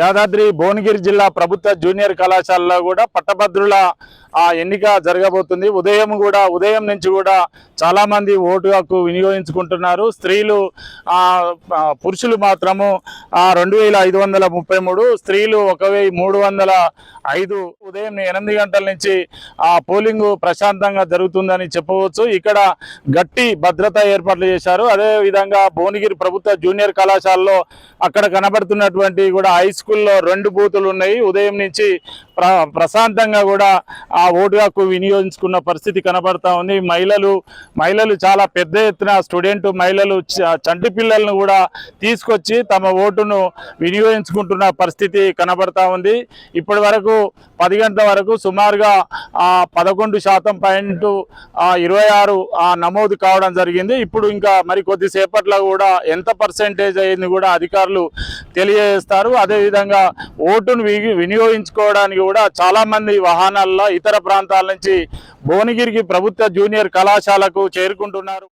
యాదాద్రి భువనగిరి జిల్లా ప్రభుత్వ జూనియర్ కళాశాలలో కూడా పట్టభద్రుల ఆ ఎన్నిక జరగబోతుంది. ఉదయం కూడా ఉదయం నుంచి కూడా చాలామంది ఓటు హక్కు వినియోగించుకుంటున్నారు. స్త్రీలు పురుషులు మాత్రము రెండు వేల ఐదు వందల ముప్పై మూడు స్త్రీలు ఒక వెయ్యి మూడు వందల ఐదు ఉదయం ఎనిమిది గంటల నుంచి ఆ పోలింగ్ ప్రశాంతంగా జరుగుతుందని చెప్పవచ్చు. ఇక్కడ గట్టి భద్రత ఏర్పాట్లు చేశారు. అదే విధంగా భువనగిరి ప్రభుత్వ జూనియర్ కళాశాలలో అక్కడ కనబడుతున్నటువంటి కూడా హై స్కూల్లో రెండు బూతులు ఉన్నాయి. ఉదయం నుంచి ప్ర ప్రశాంతంగా కూడా ఆ ఓటు హక్కు వినియోగించుకున్న పరిస్థితి కనబడతా ఉంది. మహిళలు మహిళలు చాలా పెద్ద ఎత్తున స్టూడెంట్ మహిళలు చంటి పిల్లలను కూడా తీసుకొచ్చి తమ ఓటును వినియోగించుకుంటున్న పరిస్థితి కనబడతా ఉంది. ఇప్పటి వరకు పది గంటల వరకు సుమారుగా పదకొండు శాతం పాయింట్ ఇరవై ఆరు నమోదు కావడం జరిగింది. ఇప్పుడు ఇంకా మరి కొద్దిసేపట్లో కూడా ఎంత పర్సెంటేజ్ అయింది కూడా అధికారులు తెలియజేస్తారు. అదేవిధంగా ఓటును విగి- వినియోగించుకోవడానికి కూడా చాలామంది వాహనాల్లో ఇతర ప్రాంతాల నుంచి భువనగిరికి ప్రభుత్వ జూనియర్ కళాశాలకు చేరుకుంటున్నారు.